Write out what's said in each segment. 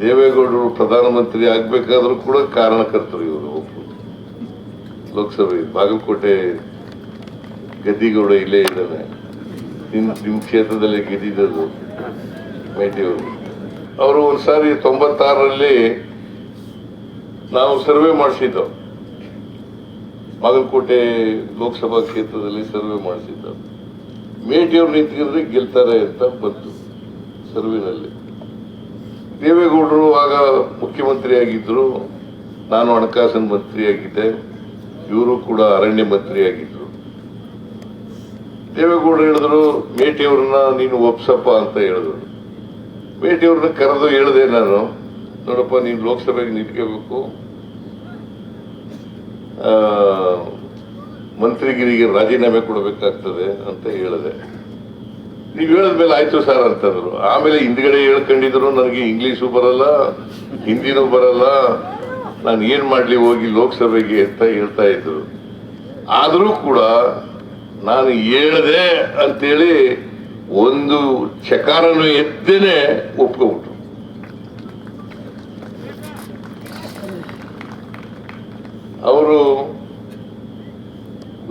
ದೇವೇಗೌಡರು ಪ್ರಧಾನಮಂತ್ರಿ ಆಗ್ಬೇಕಾದ್ರೂ ಕೂಡ ಕಾರಣಕರ್ತರು ಇವರು. ಲೋಕಸಭೆ, ಬಾಗಲಕೋಟೆ ಗದ್ದಿಗೌಡ ಇಲ್ಲೇ ಇದ್ದಾನೆ. ನಿಮ್ ನಿಮ್ ಕ್ಷೇತ್ರದಲ್ಲಿ ಗೆದ್ದಿದ್ದದು ಮೇಟಿಯವರು. ಅವರು ಒಂದ್ಸಾರಿ ತೊಂಬತ್ತಾರರಲ್ಲಿ ನಾವು ಸರ್ವೆ ಮಾಡಿಸಿದ್ದವು ಬಾಗಲಕೋಟೆ ಲೋಕಸಭಾ ಕ್ಷೇತ್ರದಲ್ಲಿ ಸರ್ವೆ ಮಾಡಿಸಿದ್ದವು ಮೇಟಿಯವ್ರು ನಿಂತ್ಕೊಂಡ್ರೆ ಗೆಲ್ತಾರೆ ಅಂತ ಬಂತು ಸರ್ವೆನಲ್ಲಿ. ದೇವೇಗೌಡರು ಆಗ ಮುಖ್ಯಮಂತ್ರಿ ಆಗಿದ್ರು ನಾನು ಹಣಕಾಸಿನ ಮಂತ್ರಿ ಆಗಿದ್ದೆ ಇವರು ಕೂಡ ಅರಣ್ಯ ಮಂತ್ರಿ ಆಗಿದ್ರು ದೇವೇಗೌಡರು ಹೇಳಿದ್ರು ಮೇಟಿಯವ್ರನ್ನ ನೀನು ಒಪ್ಸಪ್ಪ ಅಂತ ಹೇಳಿದ್ರು. ಮೇಟಿಯವ್ರನ್ನ ಕರೆದು ಹೇಳಿದೆ ನಾನು. ನೋಡಪ್ಪ, ನೀನು ಲೋಕಸಭೆಗೆ ನಿಂತ್ಕೋಬೇಕು. ಮಂತ್ರಿಗಿರಿಗೆ ರಾಜೀನಾಮೆ ಕೊಡಬೇಕಾಗ್ತದೆ ಅಂತ ಹೇಳಿದೆ. ನೀವು ಹೇಳಿದ್ಮೇಲೆ ಆಯ್ತು ಸರ್ ಅಂತಂದ್ರು. ಆಮೇಲೆ ಹಿಂದ್ಗಡೆ ಹೇಳ್ಕೊಂಡಿದ್ರು, ನನಗೆ ಇಂಗ್ಲೀಷು ಬರಲ್ಲ, ಹಿಂದಿನೂ ಬರಲ್ಲ, ನಾನು ಏನ್ ಮಾಡ್ಲಿ ಹೋಗಿ ಲೋಕಸಭೆಗೆ ಅಂತ ಹೇಳ್ತಾ ಇದ್ರು. ಆದರೂ ಕೂಡ ನಾನು ಹೇಳ್ದೆ ಅಂತೇಳಿ ಒಂದು ಚಕಾರನು ಎದ್ದೇನೆ ಒಪ್ಕೊಬಿಟ್ರು ಅವರು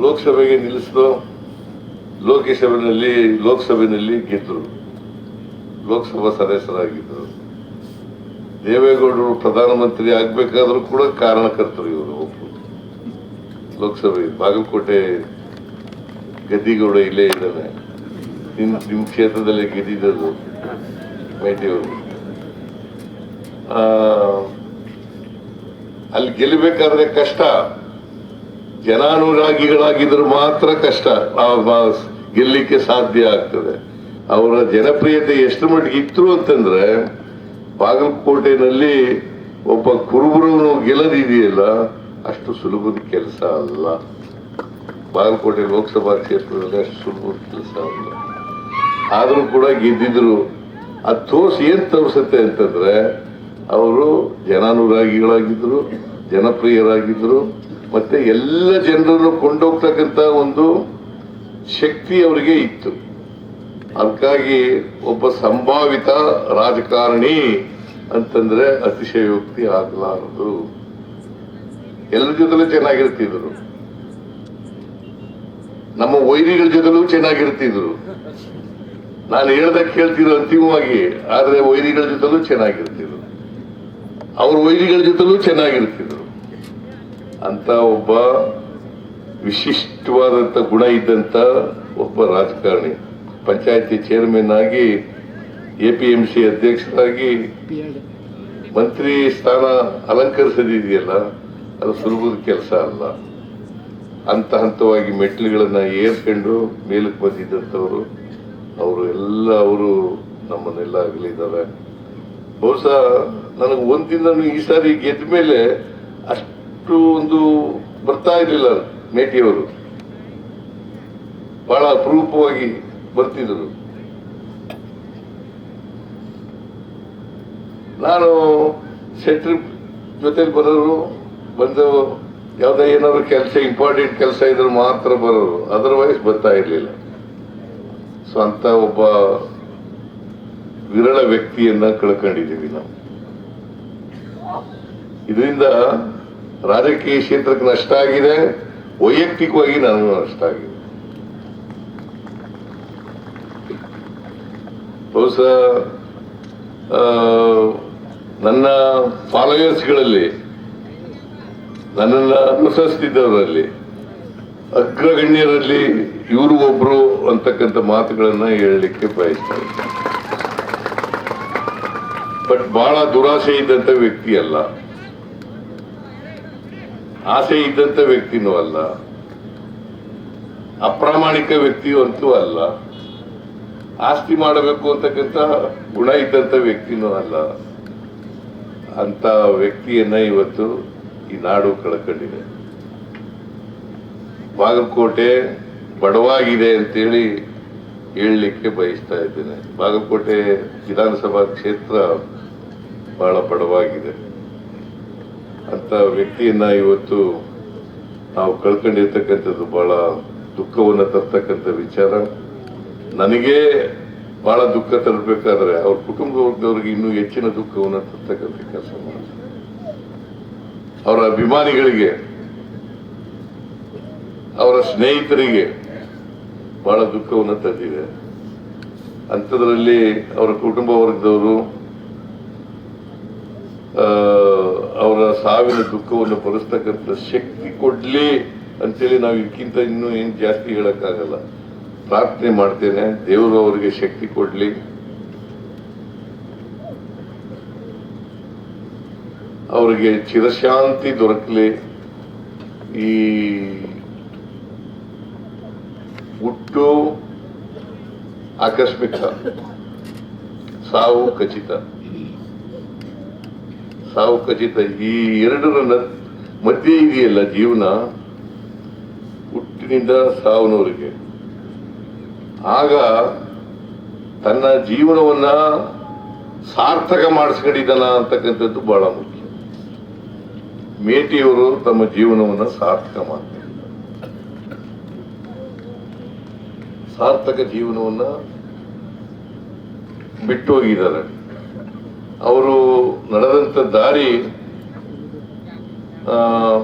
ಲೋಕಸಭೆಗೆ ನಿಲ್ಲಿಸಿದ್ರು ಲೋಕಸಭೆಯಲ್ಲಿ ಲೋಕಸಭೆಯಲ್ಲಿ ಗೆದ್ದರು ಲೋಕಸಭಾ ಸದಸ್ಯರಾಗಿದ್ದರು ದೇವೇಗೌಡರು ಪ್ರಧಾನಮಂತ್ರಿ ಆಗಬೇಕಾದರೂ ಕೂಡ ಕಾರಣಕರ್ತರು ಇವರು ಒಬ್ಬರು ಲೋಕಸಭೆ, ಬಾಗಲಕೋಟೆ ಗದ್ದಿಗೌಡ ಇಲ್ಲೇ ಇದ್ದಾನೆ. ನಿಮ್ಮ ನಿಮ್ಮ ಕ್ಷೇತ್ರದಲ್ಲಿ ಗೆದ್ದಿದ್ದರು ಮೇಟಿಯವರು ಅಲ್ಲಿ ಗೆಲ್ಲಬೇಕಾದ್ರೆ ಕಷ್ಟ. ಜನಾನುರಾಗಿಗಳಾಗಿದ್ರೆ ಮಾತ್ರ ಕಷ್ಟ. ನಾವು ಗೆಲ್ಲಿಕ್ಕೆ ಸಾಧ್ಯ ಆಗ್ತದೆ. ಅವರ ಜನಪ್ರಿಯತೆ ಎಷ್ಟು ಮಟ್ಟಿಗೆ ಇತ್ತು ಅಂತಂದ್ರೆ, ಬಾಗಲಕೋಟೆನಲ್ಲಿ ಒಬ್ಬ ಕುರುಬರು ಗೆಲ್ಲದಿದೆಯಲ್ಲ, ಅಷ್ಟು ಸುಲಭದ ಕೆಲಸ ಅಲ್ಲ. ಬಾಗಲಕೋಟೆ ಲೋಕಸಭಾ ಕ್ಷೇತ್ರದಲ್ಲಿ ಅಷ್ಟು ಸುಲಭದ ಕೆಲಸ ಅಲ್ಲ. ಆದರೂ ಕೂಡ ಗೆದ್ದಿದ್ರು. ಆ ತೋಸ್ ಏನ್ ತೋರಿಸುತ್ತೆ ಅಂತಂದ್ರೆ, ಅವರು ಜನಾನುರಾಗಿಗಳಾಗಿದ್ರು, ಜನಪ್ರಿಯರಾಗಿದ್ರು, ಮತ್ತೆ ಎಲ್ಲ ಜನರನ್ನು ಕೊಂಡೋಗ್ತಕ್ಕಂತ ಒಂದು ಶಕ್ತಿ ಅವರಿಗೆ ಇತ್ತು. ಅದಕ್ಕಾಗಿ ಒಬ್ಬ ಸಂಭಾವಿತ ರಾಜಕಾರಣಿ ಅಂತಂದ್ರೆ ಅತಿಶಯೋಕ್ತಿ ಆಗಲಾರದು. ಎಲ್ಲರ ಜೊತೆಲೂ ಚೆನ್ನಾಗಿರ್ತಿದ್ರು. ನಮ್ಮ ವೈರಿಗಳ ಜೊತೆಲೂ ಚೆನ್ನಾಗಿರ್ತಿದ್ರು. ನಾನು ಹೇಳ್ದ ಕೇಳ್ತಿದ್ರು ಅಂತಿಮವಾಗಿ, ಆದ್ರೆ ವೈರಿಗಳ ಜೊತೆಲೂ ಚೆನ್ನಾಗಿರ್ತಿದ್ರು. ಅವ್ರ ವೈರಿಗಳ ಜೊತೆಲೂ ಚೆನ್ನಾಗಿರ್ತಿದ್ರು. ಅಂತ ಒಬ್ಬ ವಿಶಿಷ್ಟವಾದಂತ ಗುಣ ಇದ್ದಂಥ ಒಬ್ಬ ರಾಜಕಾರಣಿ. ಪಂಚಾಯತಿ ಚೇರ್ಮನ್ ಆಗಿ ಎ ಪಿ ಎಂ ಸಿ ಅಧ್ಯಕ್ಷರಾಗಿ ಮಂತ್ರಿ ಸ್ಥಾನ ಅಲಂಕರಿಸದಿದೆಯಲ್ಲ, ಅದು ಸುಲಭದ ಕೆಲಸ ಅಲ್ಲ. ಹಂತ ಹಂತವಾಗಿ ಮೆಟ್ಲುಗಳನ್ನು ಏರ್ಕೊಂಡು ಮೇಲಕ್ಕೆ ಬಂದಿದ್ದಂಥವರು, ಅವರು ಎಲ್ಲ, ಅವರು ನಮ್ಮನ್ನೆಲ್ಲ ಆಗಲಿದ್ದಾರೆ ಬಹುಶಃ ನನಗೆ ಒಂದಿನ ಈ ಸಾರಿ ಗೆದ್ದ ಮೇಲೆ ಅಷ್ಟು ಒಂದು ಬರ್ತಾ ಇರಲಿಲ್ಲ ಮೇಟಿಯವರು ಬಹಳ ಅಪರೂಪವಾಗಿ ಬರ್ತಿದ್ರು ನಾನು ಸೆಟ್ರಿ ಜೊತೆಲಿ ಬರೋರು, ಬಂದು ಯಾವುದೋ ಏನಾದ್ರು ಕೆಲಸ ಇಂಪಾರ್ಟೆಂಟ್ ಕೆಲಸ ಇದ್ರೆ ಮಾತ್ರ ಬರೋರು. ಅದರ್ವೈಸ್ ಬರ್ತಾ ಇರಲಿಲ್ಲ. ಸೊ ಅಂತ ಒಬ್ಬ ವಿರಳ ವ್ಯಕ್ತಿಯನ್ನ ಕಳ್ಕೊಂಡಿದ್ದೀವಿ ನಾವು. ಇದರಿಂದ ರಾಜಕೀಯ ಕ್ಷೇತ್ರಕ್ಕೆ ನಷ್ಟ ಆಗಿದೆ. ವೈಯಕ್ತಿಕವಾಗಿ ನನಗೂ ನಷ್ಟ ಆಗಿದೆ. ಬಹುಶಃ ನನ್ನ ಫಾಲೋಯರ್ಸ್ಗಳಲ್ಲಿ ನನ್ನನ್ನು ಅನುಸರಿಸ್ತಿದ್ದವರಲ್ಲಿ ಅಗ್ರಗಣ್ಯರಲ್ಲಿ ಇವರು ಒಬ್ರು ಅಂತಕ್ಕಂಥ ಮಾತುಗಳನ್ನು ಹೇಳಲಿಕ್ಕೆ ಬಯಸ್ತಾ ಇದ್ದಾರೆ ಬಟ್ ಬಹಳ ದುರಾಸೆ ಇದ್ದಂತ ವ್ಯಕ್ತಿ ಅಲ್ಲ. ಆಸೆ ಇದ್ದಂತ ವ್ಯಕ್ತಿನೂ ಅಲ್ಲ. ಅಪ್ರಾಮಾಣಿಕ ವ್ಯಕ್ತಿಯೂ ಅಂತೂ ಅಲ್ಲ. ಆಸ್ತಿ ಮಾಡಬೇಕು ಅಂತಕ್ಕಂಥ ಗುಣ ಇದ್ದಂತ ವ್ಯಕ್ತಿನೂ ಅಲ್ಲ. ಅಂತ ವ್ಯಕ್ತಿಯನ್ನ ಇವತ್ತು ಈ ನಾಡು ಕಳ್ಕೊಂಡಿದೆ. ಬಾಗಲಕೋಟೆ ಬಡವಾಗಿದೆ ಅಂತೇಳಿ ಹೇಳಲಿಕ್ಕೆ ಬಯಸ್ತಾ ಇದ್ದೇನೆ. ಬಾಗಲಕೋಟೆ ವಿಧಾನಸಭಾ ಕ್ಷೇತ್ರ ಬಹಳ ಬಡವಾಗಿದೆ. ಅಂತ ವ್ಯಕ್ತಿಯನ್ನ ಇವತ್ತು ನಾವು ಕಳ್ಕೊಂಡಿರ್ತಕ್ಕಂಥದ್ದು ಬಹಳ ದುಃಖವನ್ನು ತರ್ತಕ್ಕಂಥ ವಿಚಾರ. ನನಗೆ ಬಹಳ ದುಃಖ ತರಬೇಕಾದ್ರೆ ಅವ್ರ ಕುಟುಂಬ ವರ್ಗದವ್ರಿಗೆ ಇನ್ನೂ ಹೆಚ್ಚಿನ ದುಃಖವನ್ನು ತರ್ತಕ್ಕಂಥ ಕೆಲಸ ಮಾಡ್ತಾರೆ. ಅವರ ಅಭಿಮಾನಿಗಳಿಗೆ ಅವರ ಸ್ನೇಹಿತರಿಗೆ ಬಹಳ ದುಃಖವನ್ನು ತಂದಿದೆ. ಅಂಥದ್ರಲ್ಲಿ ಅವರ ಕುಟುಂಬ ವರ್ಗದವರು ಆ, ಸಾವಿನ ದುಃಖವನ್ನು ಭರಿಸ್ತಕ್ಕಂಥ ಶಕ್ತಿ ಕೊಡ್ಲಿ ಅಂತೇಳಿ ನಾವು ಇದಕ್ಕಿಂತ ಇನ್ನೂ ಏನು ಜಾಸ್ತಿ ಹೇಳಕ್ಕಾಗಲ್ಲ. ಪ್ರಾರ್ಥನೆ ಮಾಡ್ತೇನೆ, ದೇವರು ಅವರಿಗೆ ಶಕ್ತಿ ಕೊಡ್ಲಿ. ಅವರಿಗೆ ಚಿರಶಾಂತಿ ದೊರಕಲಿ. ಈ ಹುಟ್ಟು ಆಕಸ್ಮಿಕ ಸಾವು ಖಚಿತ. ಸಾವು ಖಚಿತ ಈ ಎರಡರ ಮಧ್ಯೆ ಇದೆಯಲ್ಲ ಜೀವನ? ಹುಟ್ಟಿನಿಂದ ಸಾವನವರೆಗೆ. ಆಗ ತನ್ನ ಜೀವನವನ್ನ ಸಾರ್ಥಕ ಮಾಡಿಸ್ಕೊಂಡಿದ್ದಾನ ಅಂತಕ್ಕಂಥದ್ದು ಬಹಳ ಮುಖ್ಯ. ಮೇಟಿಯವರು ತಮ್ಮ ಜೀವನವನ್ನ ಸಾರ್ಥಕ ಮಾಡ್ತಾರೆ. ಸಾರ್ಥಕ ಜೀವನವನ್ನ ಬಿಟ್ಟು ಹೋಗಿದ್ದಾರೆ ಅವರು ನಡೆದಂಥ ದಾರಿ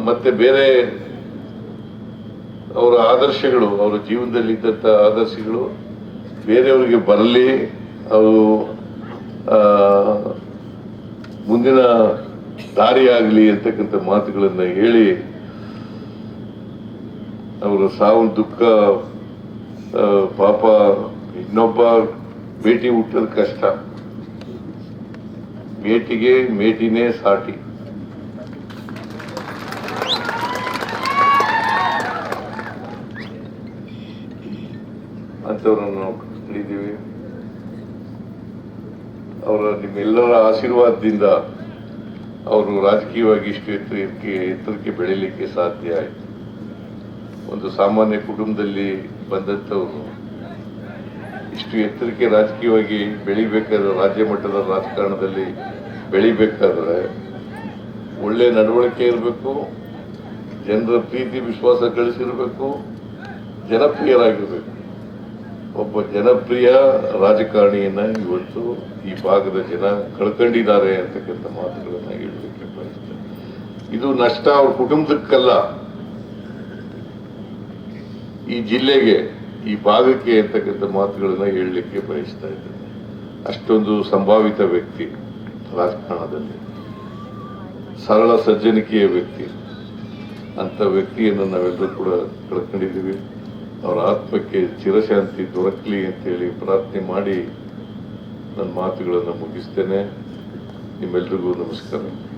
ಮತ್ತೆ ಬೇರೆ ಅವರ ಆದರ್ಶಗಳು, ಅವರ ಜೀವನದಲ್ಲಿ ಇದ್ದಂಥ ಆದರ್ಶಗಳು ಬೇರೆಯವರಿಗೆ ಬರಲಿ, ಅವರು ಮುಂದಿನ ದಾರಿ ಆಗಲಿ ಅಂತಕ್ಕಂಥ ಮಾತುಗಳನ್ನು ಹೇಳಿ ಅವರ ಸಾವು, ದುಃಖ ಪಾಪ, ಇನ್ನೊಬ್ಬ ಭೇಟಿ ಹುಟ್ಟೋದು ಕಷ್ಟ. ಮೇಟಿಗೆ ಮೇಟಿನೇ ಸಾಟಿ. ಅಂಥವ್ರನ್ನು ನಾವು ಕಂಡಿದ್ದೀವಿ ಅವರ ನಿಮ್ಮೆಲ್ಲರ ಆಶೀರ್ವಾದದಿಂದ ಅವರು ರಾಜಕೀಯವಾಗಿ ಇಷ್ಟು ಎತ್ತರಕ್ಕೆ ಎತ್ತರಕ್ಕೆ ಬೆಳೀಲಿಕ್ಕೆ ಸಾಧ್ಯ ಆಯಿತು. ಒಂದು ಸಾಮಾನ್ಯ ಕುಟುಂಬದಲ್ಲಿ ಬಂದಂಥವರು ಇಷ್ಟು ಎತ್ತರಕ್ಕೆ ರಾಜಕೀಯವಾಗಿ ಬೆಳಿಬೇಕಾದ ರಾಜ್ಯ ಮಟ್ಟದ ರಾಜಕಾರಣದಲ್ಲಿ ಬೆಳಿಬೇಕಾದ್ರೆ ಒಳ್ಳೆ ನಡವಳಿಕೆ ಇರಬೇಕು, ಜನರ ಪ್ರೀತಿ, ವಿಶ್ವಾಸ ಗಳಿಸಿರಬೇಕು, ಜನಪ್ರಿಯರಾಗಿರಬೇಕು. ಒಬ್ಬ ಜನಪ್ರಿಯ ರಾಜಕಾರಣಿಯನ್ನು ಇವತ್ತು ಈ ಭಾಗದ ಜನ ಕಳ್ಕೊಂಡಿದ್ದಾರೆ ಅಂತಕ್ಕಂಥ ಮಾತುಗಳನ್ನು ಹೇಳಲಿಕ್ಕೆ ಬಯಸ್ತೇನೆ. ಇದು ನಷ್ಟ ಅವ್ರ ಕುಟುಂಬಕ್ಕಲ್ಲ ಈ ಜಿಲ್ಲೆಗೆ, ಈ ಭಾಗಕ್ಕೆ ಅಂತಕ್ಕಂಥ ಮಾತುಗಳನ್ನು ಹೇಳಲಿಕ್ಕೆ ಬಯಸ್ತಾ ಇದ್ದೇನೆ. ಅಷ್ಟೊಂದು ಸಂಭಾವಿತ ವ್ಯಕ್ತಿ. ರಾಜಕಾರಣದಲ್ಲಿ ಸರಳ ಸಜ್ಜನಿಕೆಯ ವ್ಯಕ್ತಿ. ಅಂತ ವ್ಯಕ್ತಿಯನ್ನು ನಾವೆಲ್ಲರೂ ಕೂಡ ಕಳ್ಕೊಂಡಿದ್ದೀವಿ. ಅವರ ಆತ್ಮಕ್ಕೆ ಚಿರಶಾಂತಿ ದೊರಕಲಿ ಅಂತೇಳಿ ಪ್ರಾರ್ಥನೆ ಮಾಡಿ ನನ್ನ ಮಾತುಗಳನ್ನು ಮುಗಿಸ್ತೇನೆ. ನಿಮ್ಮೆಲ್ರಿಗೂ ನಮಸ್ಕಾರ.